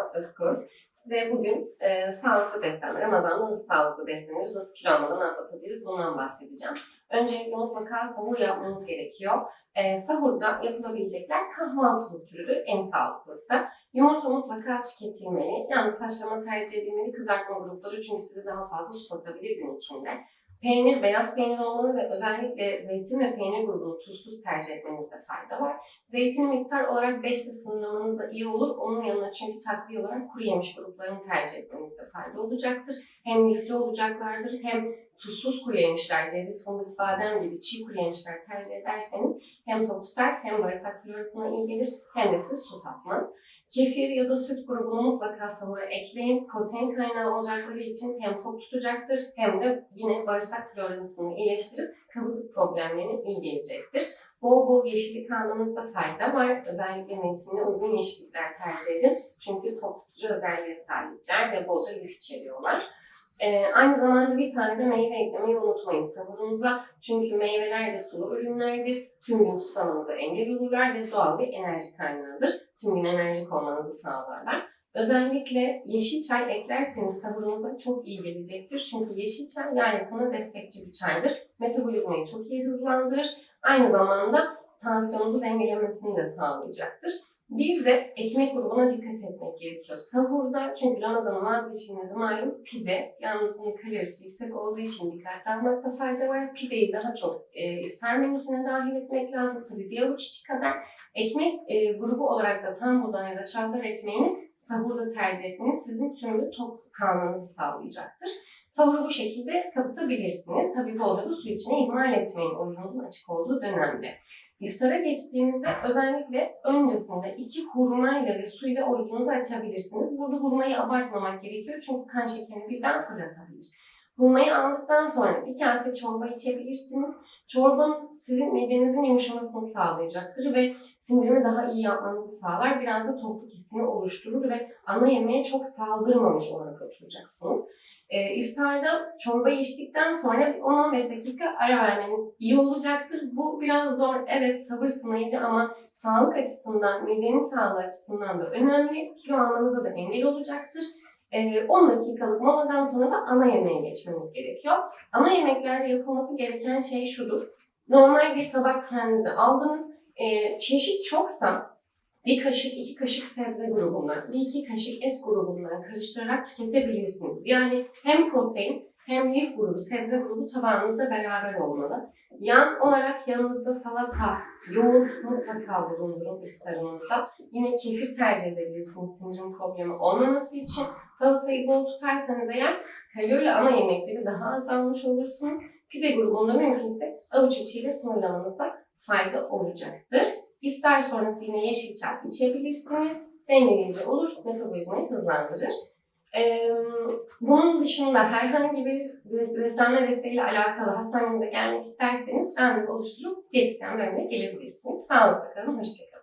Ünal Özkur. Size bugün e, sağlıklı beslenme, Ramazan'da nasıl sağlıklı besleniriz, nasıl kilo almadan atlatabiliriz bundan bahsedeceğim. Öncelikle mutlaka sahur yapmanız gerekiyor. E, sahurda yapılabilecekler kahvaltı türüdür, en sağlıklısı. Yumurta mutlaka tüketilmeli. Yalnız haşlama tercih edilmeli, kızartma grupları çünkü sizi daha fazla susatabilir gün içinde. Peynir, beyaz peynir olmalı ve özellikle zeytin ve peynir grubunu tuzsuz tercih etmenizde fayda var. Zeytini miktar olarak 5 ile sınırlamanız da iyi olur. Onun yanına çünkü takviye olarak kuru yemiş gruplarını tercih etmenizde fayda olacaktır. Hem lifli olacaklardır hem tuzsuz kuru yemişler, ceviz, fındık, badem gibi çiğ kuru yemişler tercih ederseniz hem tok tutar hem bağırsak florasına iyi gelir hem de sizi susatmaz. Kefir ya da süt grubunu mutlaka sahura ekleyin. Protein kaynağı olacakları için hem tok tutacaktır hem de yine bağırsak florasını iyileştirip kabızlık problemlerine iyi gelecektir. Bol bol yeşillik almanızda fayda var. Özellikle mevsimine uygun yeşillikler tercih edin. Çünkü tok tutucu özelliğe sahipler ve bolca lif içeriyorlar. Ee, aynı zamanda bir tane de meyve eklemeyi unutmayın sahurunuza. Çünkü meyveler de sulu ürünlerdir. Tüm gün susamanıza engel olurlar ve doğal bir enerji kaynağıdır. Tüm gün enerjik olmanızı sağlarlar. Özellikle yeşil çay eklerseniz sahurunuza çok iyi gelecektir. Çünkü yeşil çay yağ yapımına destekçi bir çaydır. Metabolizmayı çok iyi hızlandırır. Aynı zamanda tansiyonunuzu dengelemesini de sağlayacaktır. Bir de ekmek grubuna dikkat etmek gerekiyor. Sahurda çünkü Ramazan'ın vazgeçilmezi malum pide. Yalnız bunun kalorisi yüksek olduğu için dikkatli almakta fayda var. Pideyi daha çok e, iftar menüsüne dahil etmek lazım. Tabii bir avuç içi kadar. Ekmek e, grubu olarak da tam buğday ya da çavdar ekmeğini sahurda tercih etmeniz sizin türlü tok kalmanızı sağlayacaktır. Sahuru bu şekilde kapatabilirsiniz. Tabii bolca da su içmeyi ihmal etmeyin orucunuzun açık olduğu dönemde. İftara geçtiğinizde özellikle öncesinde iki hurmayla ve suyla orucunuzu açabilirsiniz. Burada hurmayı abartmamak gerekiyor çünkü kan şekerini birden fırlatabilir. Hurmayı aldıktan sonra bir kase çorba içebilirsiniz. Çorbanız sizin midenizin yumuşamasını sağlayacaktır ve sindirimi daha iyi yapmanızı sağlar. Biraz da tokluk hissini oluşturur ve ana yemeğe çok saldırmamış olarak oturacaksınız. E, iftarda çorbayı içtikten sonra bir 10-15 dakika ara vermeniz iyi olacaktır. Bu biraz zor, evet sabır sınayıcı ama sağlık açısından, midenin sağlığı açısından da önemli. Kilo almanıza da engel olacaktır. E, 10 dakikalık moladan sonra da ana yemeğe geçmeniz gerekiyor. Ana yemeklerde yapılması gereken şey şudur. Normal bir tabak kendinize aldınız. E, çeşit çoksa bir kaşık, iki kaşık sebze grubundan, bir iki kaşık et grubundan karıştırarak tüketebilirsiniz. Yani hem protein hem lif grubu, sebze grubu tabağınızda beraber olmalı. Yan olarak yanınızda salata, yoğurt mutlaka bulundurun iftarınızda. Yine kefir tercih edebilirsiniz sindirim problemi olmaması için. Salatayı bol tutarsanız eğer kalori ana yemekleri daha az almış olursunuz. Pide grubunda mümkünse avuç içiyle sınırlamanızda fayda olacaktır. İftar sonrası yine yeşil çay içebilirsiniz. Dengeleyici olur, metabolizmayı hızlandırır. Ee, bunun dışında herhangi bir beslenme desteğiyle alakalı hastanemize gelmek isterseniz randevu oluşturup diyetisyen bölümüne gelebilirsiniz. Sağlıklı kalın, hoşçakalın.